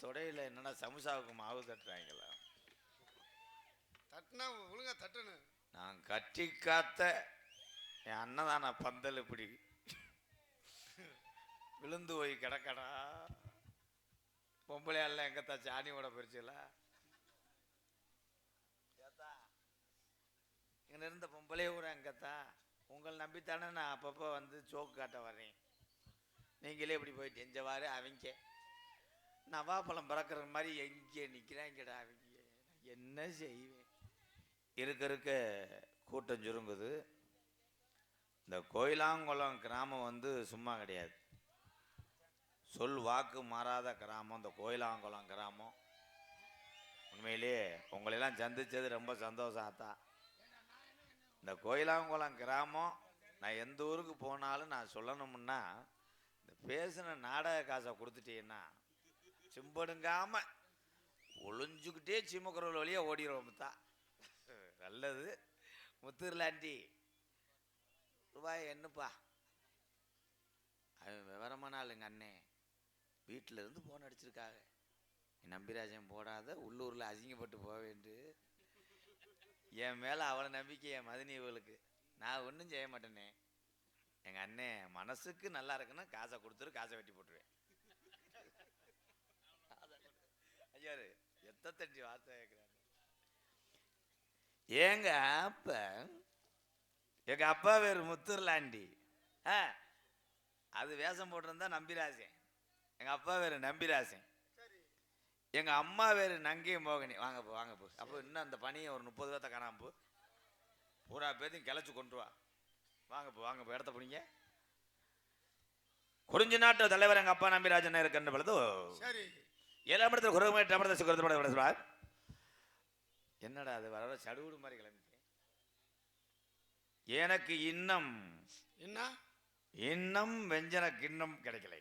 தொடையில என்னடா சமுசாவுக்கு மாவு தட்டுறாங்களா தட்டுனா ஒழுங்கா தட்டணும் நான் கட்டி காத்த என் அண்ணதான பந்தல் இப்படி விழுந்து போய் கிடக்கடா. பொம்பளையால எங்கத்தா சாணி ஓட போயிருச்சுல? இங்க இருந்த பொம்பளைய கூட எங்கத்தா உங்களை நம்பித்தானே நான் அப்பப்போ வந்து சோக்கு காட்ட வரேன் நீங்களே இப்படி போயிட்டு எஞ்சவாறு அவங்க. நவாப்பழம் பறக்கிற மாதிரி எங்கே நிற்கிறாங்கடா அவங்க என்ன செய்வேன்? இருக்க இருக்க கூட்டம் சுருங்குது. இந்த கோயிலாங்குளம் கிராமம் வந்து சும்மா கிடையாது. சொல் வாக்கு மாறாத கிராமம். இந்த கோயிலாங்குளம் கிராமம். உண்மையிலேயே உங்களெல்லாம் சந்தித்தது ரொம்ப சந்தோஷம் ஆத்தா இந்த கோயிலாங்குளம் கிராமம் நான் எந்த ஊருக்கு போனாலும் நான் சொல்லணும்னா இந்த பேசின நாடக காசை கொடுத்துட்டீங்கன்னா சிம்படுங்காம ஒளிஞ்சுக்கிட்டே சிம்மக்குரல் வழியாக ஓடிடுவோம் தான் நல்லது. முத்துர்லாண்டி ரூபாய் என்னப்பா அவன் விவரமான ஆளுங்க அண்ணே. வீட்டில் இருந்து ஃபோன் அடிச்சிருக்காங்க. என் நம்பிராஜன் போடாத உள்ளூரில் அசிங்கப்பட்டு போக வேண்டு. என் மேலே அவ்வளோ நம்பிக்கை என் மதினி இவளுக்கு. நான் ஒன்றும் செய்ய மாட்டேனே. எங்கள் அண்ணே மனசுக்கு நல்லா இருக்குன்னா காசை கொடுத்துரு காசை வெட்டி போட்டுருவேன். முப்பத்தஞ்சு வார்த்தை கேட்குறாரு ஏங்க அப்ப எங்க அப்பா பேர் முத்துர்லாண்டி. ஆ அது வேஷம் போட்டிருந்தா நம்பிராசன். எங்க அப்பா பேர் நம்பிராசன். சரி எங்க அம்மா பேர் நங்கை மோகினி. வாங்க போ வாங்க போ. அப்போ இன்னும் அந்த பணியை ஒரு முப்பது பேர்த்த காணாம போ. பூரா பேர்த்தையும் கிளச்சி கொண்டு வா. வாங்க போ வாங்க போ. இடத்த பிடிங்க. குறிஞ்சி நாட்டு தலைவர் எங்க அப்பா நம்பிராஜன் இருக்கின்ற பொழுது சரி. ஏழாம் இடத்துல குரகமே டமரத சுகரத்தோட சொல்வார் என்னடா அது வர சடுகுடு மாதிரி கிளம்பிட்டேன் எனக்கு இன்னும். என்ன? இன்னும் வெஞ்சன கிண்ணம் கிடைக்கல.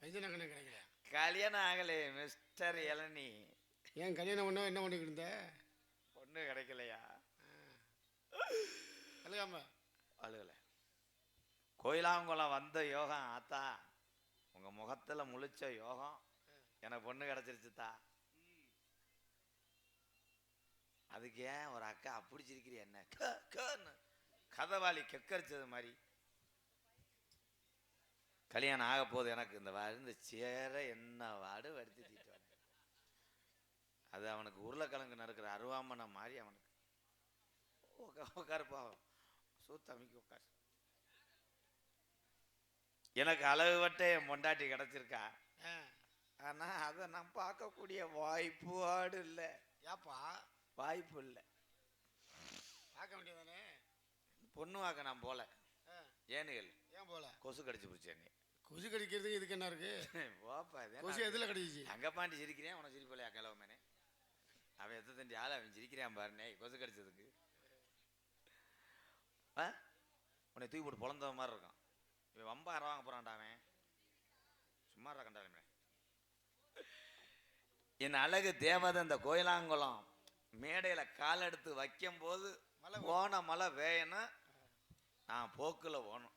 வெஞ்சன கண்ணு கிடைக்கல கல்யாணம் ஆகலே மிஸ்டர் இளநி ஏன் கல்யாணம் பண்ண என்ன பண்ணிக்கிட்டு இருந்த? பொண்ணு கிடைக்கலையா? அழுகாம. அழுகல. கோயிலாங்குளம் வந்த யோகம் ஆத்தா. உங்க முகத்துல முழிச்ச யோகம். எனக்கு பொண்ணு கிடச்சிருச்சுத்தா அதுக்கு ஏன் ஒரு அக்கா அப்படி சிரிக்கிறீ என்ன? க, கன்னு. கதவாளி கெக்கரிச்சது மாதிரி. கல்யாணம் ஆக போகுது எனக்கு. இந்த வா- இந்த சேர என்ன வாடு வடுத்து தீட்டு அது அவனுக்கு உருளைக்கிழங்கு நறுக்கிற அருவாமனை மாதிரி அவனுக்கு. உக்கா உட்காருப்பா சூத்தமிக்கு உட்கார் எனக்கு அளவு வட்ட என் பொண்டாட்டி கிடைச்சிருக்கா. ஆ, ஆனா அதை நான் பார்க்கக்கூடிய வாய்ப்பு இல்லை. ஏப்பா? வாய்ப்பு இல்லை. பார்க்க வேண்டியதானே பொண்ணு வாக்க நான் போல. ஏனுகள் ஏன் போல? கொசு கடிச்சு பிடிச்ச என்னை. கொசு கடிக்கிறதுக்கு இதுக்கு என்ன இருக்கு? இது கொசு? எதுல கடிச்சிச்சு? அங்க பாண்டி சிரிக்கிறேன் உனக்கு சிரிப்பலையா கிளவமேனே? அவன் எத்த தண்டி ஆள் அவன் சிரிக்கிறான் பாருனே கொசு கடிச்சதுக்கு. ஆ? உன்னை தூக்கி போட்டு பொழந்த மாதிரி இருக்கான். இவன் வம்ப அரை வாங்க போறான்டா அவன். சும்மா கண்டாலுமே. என் அழகு தேவதை இந்த கோயிலாங்குளம். மேடையில கால் எடுத்து வைக்கும் போது மழை போன மழை வேயணும் நான் போக்குல போகணும்